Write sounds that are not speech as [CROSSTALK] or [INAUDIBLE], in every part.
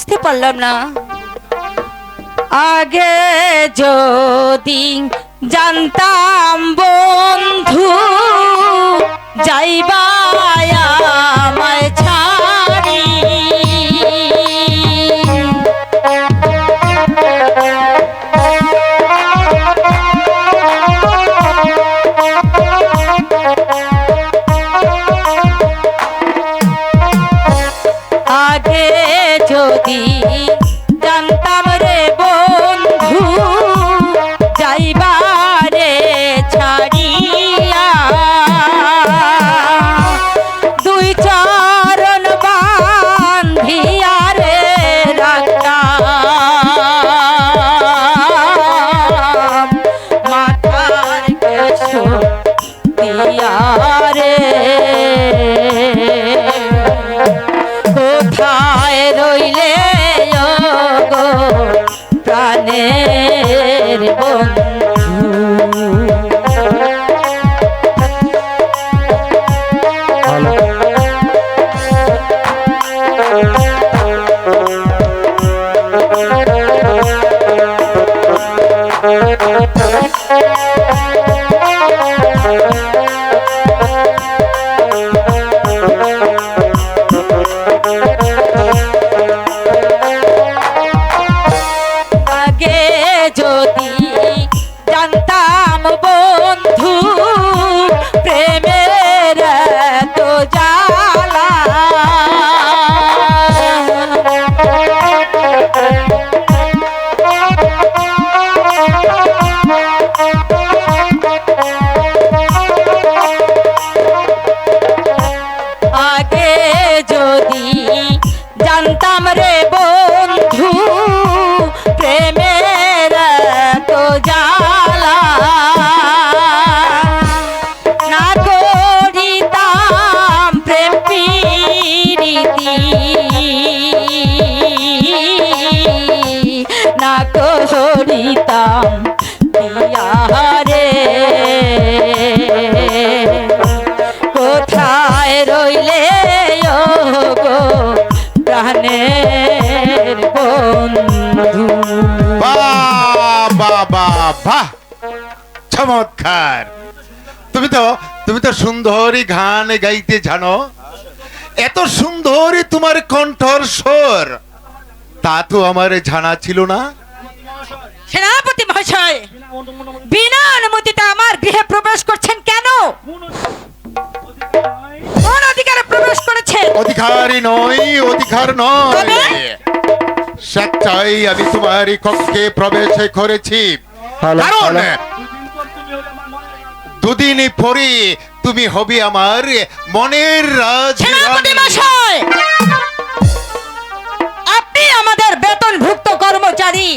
বুঝতে পারলাম না। আগে যদি জানতাম বন্ধু যাইবা আমায় ছাড়ি করিতাম পিয়ারে। কোথায় রইলে গো প্রাণের চমৎকার। তুমি তো তুমি তো সুন্দরী গান গাইতে জানো। এত সুন্দরী তোমার কণ্ঠর স্বর তা তো আমার জানা ছিল না। সেনাপতি মহাশয় বিনা অনুমতিতে আমার গৃহে প্রবেশ করছেন কেন? কোন অধিকারে প্রবেশ করেছেন? অধিকারী নয় অধিকার নয়? স্বেচ্ছায় আমি তোমার কক্ষে প্রবেশ করেছি। কারণ দুদিন পরে তুমি হবে আমার মনের রাজ সেনাপতি মহাশয় আপনি আমাদের বেতনভুক্ত কর্মচারী।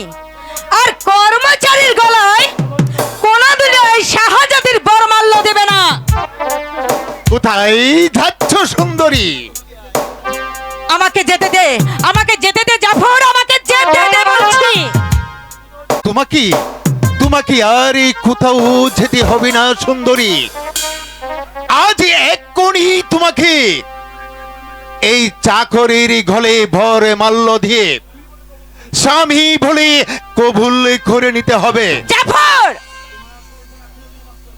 আর কর্মচারীর গলায় কোন দিলে এই শাহজাতির বরমাল্য দেবে না। কোথায় যাচ্ছ সুন্দরী? আমাকে যেতে দে আমাকে যেতে দে জাফর আমাকে যেতে দে বলছি। তোমাকে তোমাকে আর এই কোথাও যেতে হবে না সুন্দরী। আজ এক্ষুনি তোমাকে এই চাকরির গলে ভর মাল্য দিয়ে স্বামী বলে কবুল করে নিতে হবে। জাফর!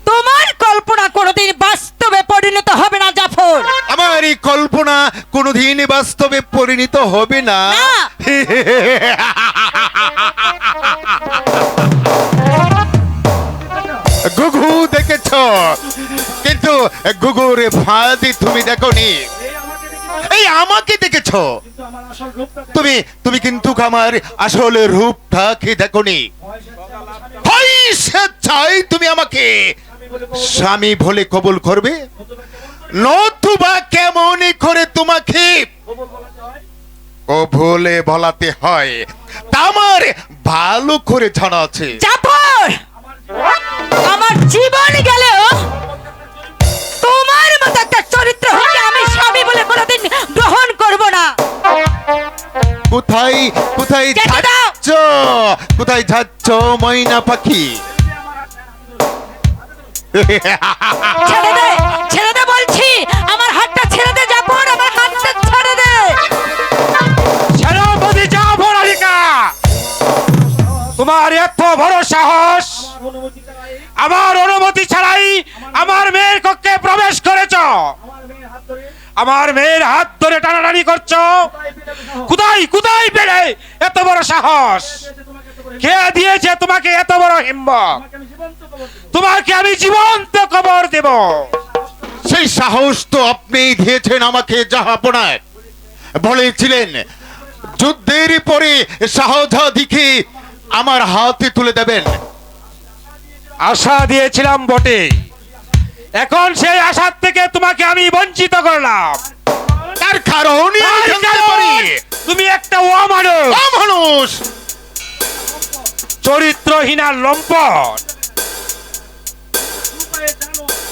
তোমার কল্পনা কোনোদিন বাস্তবে পরিণত হবে না জাফর। আমার এই কল্পনা কোনোদিন বাস্তবে পরিণত হবে না। না। গুগু দেখেছ? কিন্তু গুগুর ফাঁদি তুমি দেখনি। এই আমাকে দেখেছ? তুমি তুমি কিন্তু আমার আসল রূপটাকে দেখনি? তুমি আমাকে। স্বামী বলে কবুল করবে? নতুবা কেমন করে তোমাকে? কবুলে বলাতে হয়। তা আমার ভালো করে জানা আছে। আমার জীবন গেলেও তোমার মতো একটা চরিত্র কোথায় যাচ্ছ ময়না পাখি? ছেড়ে দে ছেড়ে দে বলছি। আমার হাতটা ছেড়ে দে জাফর আমার হাতটা ছেড়ে দে। সেনাপতি যা তোমার এত বড় সাহস। আমার অনুমতি ছাড়াই আমার মেয়ের কক্ষে প্রবেশ করেছ। আমার মেয়ের হাত ধরে টানাটানি করছ। কোথায় কোথায় পেলে এত বড় সাহস। কে দিয়েছে তোমাকে এত বড় হিম্মত? তোমাকে আমি জীবন্ত খবর দেব। সেই সাহস তো আপনি দিয়েছেন আমাকে জাহাপনায়। বলেছিলেন যুদ্ধের পরে শাহজাদিকে আমার হাতে তুলে দেবেন। আশা দিয়েছিলাম বটে। এখন সেই আশার থেকে তোমাকে আমি বঞ্চিত করলাম। তার কারণে তুমি একটা অমানুষ। মানুষ চরিত্রহীনা লম্পট।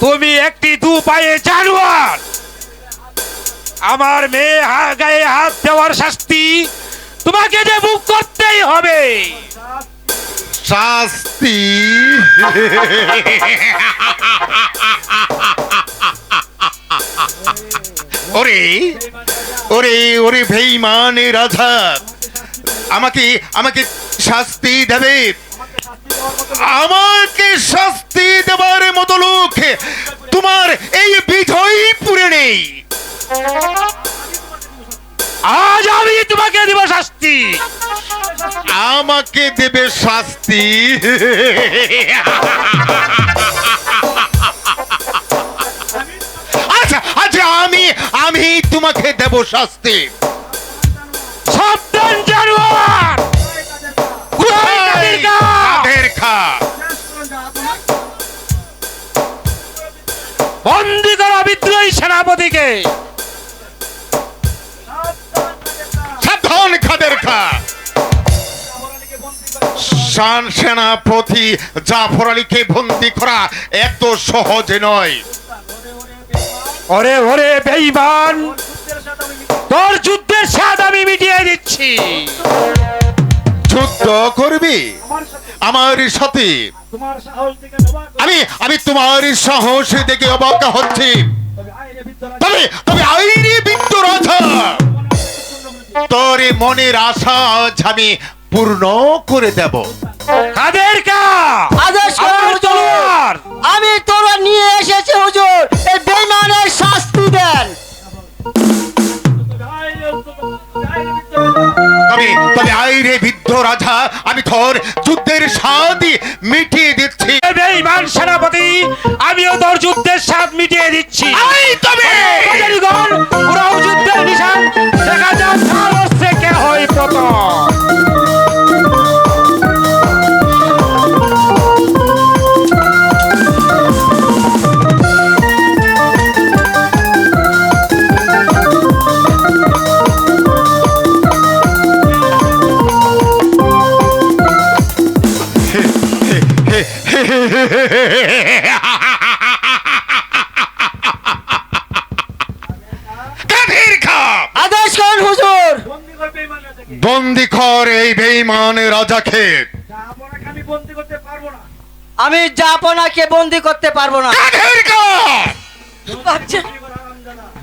তুমি একটি দু পায়ে জানোয়ার। আমার মেয়ে গায়ে হাত দেওয়ার শাস্তি তোমাকে যে বুক করতেই হবে। শাস্তি? ওরে ওরে ওরে বেইমানে রাজা আমাকে আমাকে শাস্তি দেবে। আমাকে শাস্তি দেবার মতো লোক তোমার এই বিজয়পুরে নেই। আজ আমি তোমাকে দিব শাস্তি। আমাকে দেবে শাস্তি। আচ্ছা আচ্ছা আমি আমি তোমাকে দেব শাস্তি। সাবধান, জানোয়ার। বিদ্রোহী সেনাপতিকে সাবধান খাদের খা। শান সেনাপতি জাফর আলীকে বন্দি করা এত সহজ নয়। ওরে ওরে বেঈমান তোর যুদ্ধের স্বাদ আমি মিটিয়ে দিচ্ছি। যুদ্ধ করবি? আমার সাথে। আমি আমি তোমার সাহস দেখে অবাক হচ্ছি। তবে তবে আইরি বিন্দু রাজা তোর মনের আশা আজ আমি পূর্ণ করে দেব। কাদের কা আদেশ আমি তোরা নিয়ে এসেছি বিদ্যালয় তবে তবে আইরে বৃদ্ধ রাজা আমি তোর যুদ্ধের স্বাদ মিটিয়ে দিচ্ছি। বেঈমান সেনাপতি আমিও তোর যুদ্ধের স্বাদ মিটিয়ে দিচ্ছি। আই তবে! যুদ্ধের নিশান দেখা যাক। করুন হুজুর? বন্দি কর এই বেইমান রাজাকে। আমি বন্দি করতে পারব না। আমি জাপনাকে বন্দি করতে পারব না।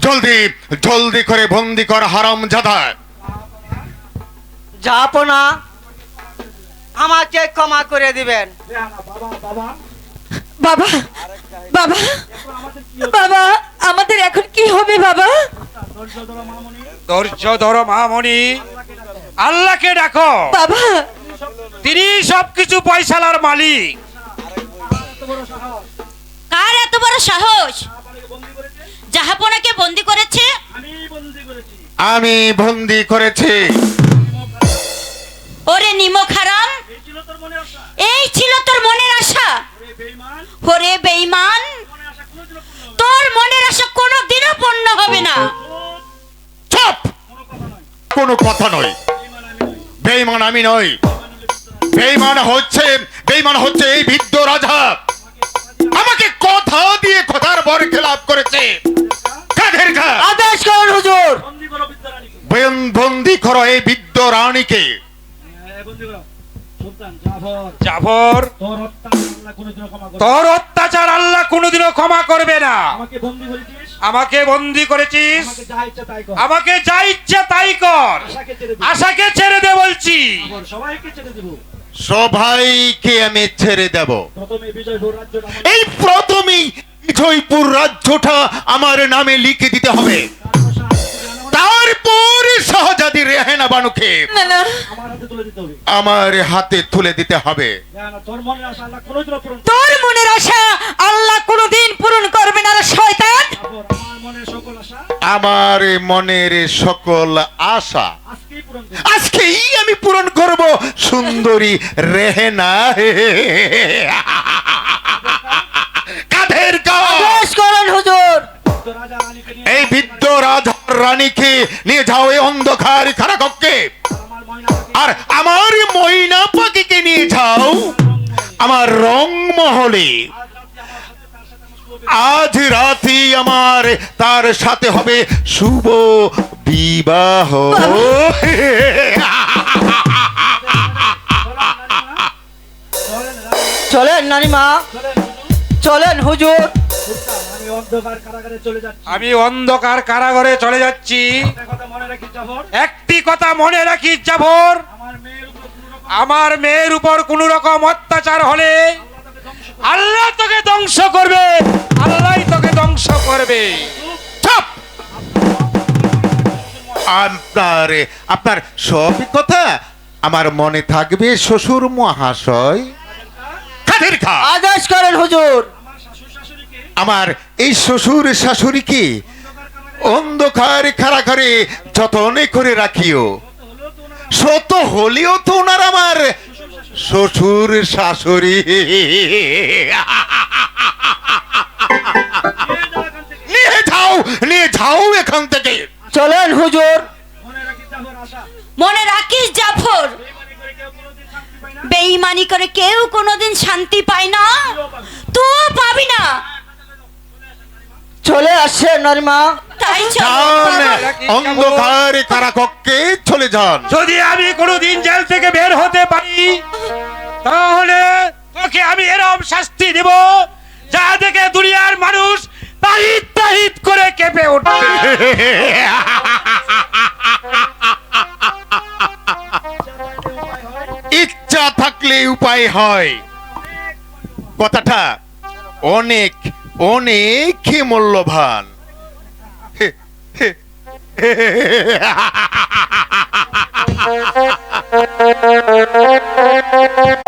জলদি জলদি করে বন্দি কর হারাম জাদা জাপনা আমাকে ক্ষমা করে দিবেন। বাবা বাবা। বাবা বাবা এখন আমাদের কি হবে বাবা আমাদের এখন কি হবে বাবা? ধৈর্য ধরো মামনি। আল্লাহকে ডাকো। বাবা। তিনি সবকিছু পয়সালার মালিক। কার এত বড় সাহস? জাহাপনাকে বন্দি করেছে। আমি বন্দি করেছি। আমি বন্দি করেছি। ওরে নিমক হারাম এই ছিল তোর আশা। এই ছিল তোর মনের আশা। ওরে বেঈমান। কোনো কথা নয়। নয় বেইমান আমি নই। বেইমান হচ্ছে বেইমান হচ্ছে এই বৃদ্ধ রাজা। আমাকে কথা দিয়ে কথার বর খেলাপ করেছে। কাদের খা আদেশ করুন হুজুর। বন্দি করো এই বৃদ্ধ রানীকে। বন্দি করো জাফর। জাফর। তোর আল্লাহ কোনোদিনও ক্ষমা করবে না। অত্যাচার আল্লাহ কোনোদিনও ক্ষমা করবে না। আমাকে বন্দি করেছিস? আমাকে বন্দি করেছিস। আমাকে যা ইচ্ছা তাই কর। ইচ্ছে তাই কর। আশাকে ছেড়ে দিবি আশাকে ছেড়ে দে বলছি। সবাইকে ছেড়ে দিব। সবাইকে আমি ছেড়ে দেব। বিজয়পুর এই প্রথমেই জয়পুর রাজ্যটা আমার নামে লিখে দিতে হবে। তারপর সহজাদি রেহেনা বানুকে না না। আমার হাতে তুলে দিতে হবে। আমার হাতে তুলে দিতে হবে। জানো তোর মনে আশা আল্লাহ কোনোদিনও পূরণ মনের আশা আল্লাহ কোনোদিন পূরণ করবে না রে শয়তান। আমার মনের সকল আশা আমার মনের সকল আশা আজকেই আজকেই আমি পূরণ করব সুন্দরী রেহেনা। রানীকে নিয়ে যাও এই অন্ধকার কারাকক্ষে। আর আমার ময়না পাখিকে নিয়ে যাও আমার আমার শুভ আজ রাতে আমার তার সাথে হবে শুভ বিবাহ। চলেন নানিমা, চলেন হুজুর। আমি অন্ধকার কারাগারে চলে যাচ্ছি। আমি অন্ধকার কারাগারে চলে যাচ্ছি। একটা কথা মনে রাখি জাফর। একটি কথা মনে রাখিস জাফর। আমার মেয়ের উপর কোনো রকম অত্যাচার হলে আল্লাহ তাকে ধ্বংস আল্লাহ তোকে ধ্বংস করবে। আল্লাহ তোকে ধ্বংস করবে। আপনার আপনার সবই কথা আমার মনে থাকবে শ্বশুর মহাশয়। আদেশ করেন হুজুর। আমার এই শ্বশুর শাশুড়িকে অন্ধকার খাড়া করে যতনে করে রাখিও শত হলেও তো ওনার আমার শ্বশুর শাশুড়ি নিয়ে যাও এখান থেকে। নিয়ে যাও এখান থেকে চলেন হুজুর মনে রাখিস জাফর বেইমানি করে কেউ কোনোদিন শান্তি পায় না। তুই পাবি না চলে আসছে নানিমা তাই যান চল অন্ধকার কারাকক্ষে চলে যান। যদি আমি কোনোদিন জেল থেকে বের হতে পারি তাহলে তোকে আমি এরম শাস্তি দেব যা দেখে দুনিয়ার মানুষ তাহিত তাহিত করে কেঁপে উঠবে। ইচ্ছা থাকলে উপায় হয়। কথাটা অনেক অনেক মূল্যবান। [LAUGHS]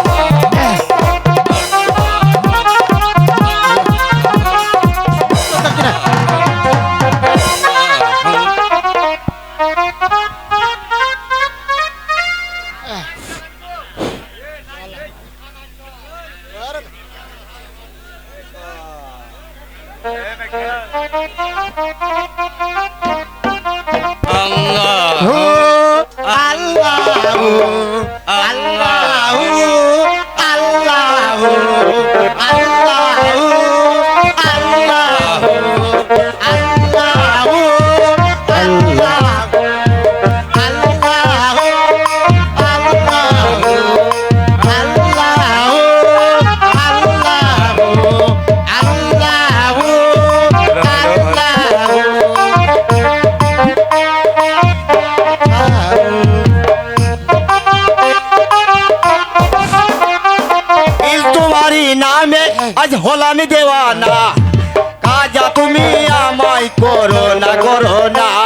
ইস হলানি দেওয়া দেওয়ানা। কাজা তুমি আমায় করো না করো না।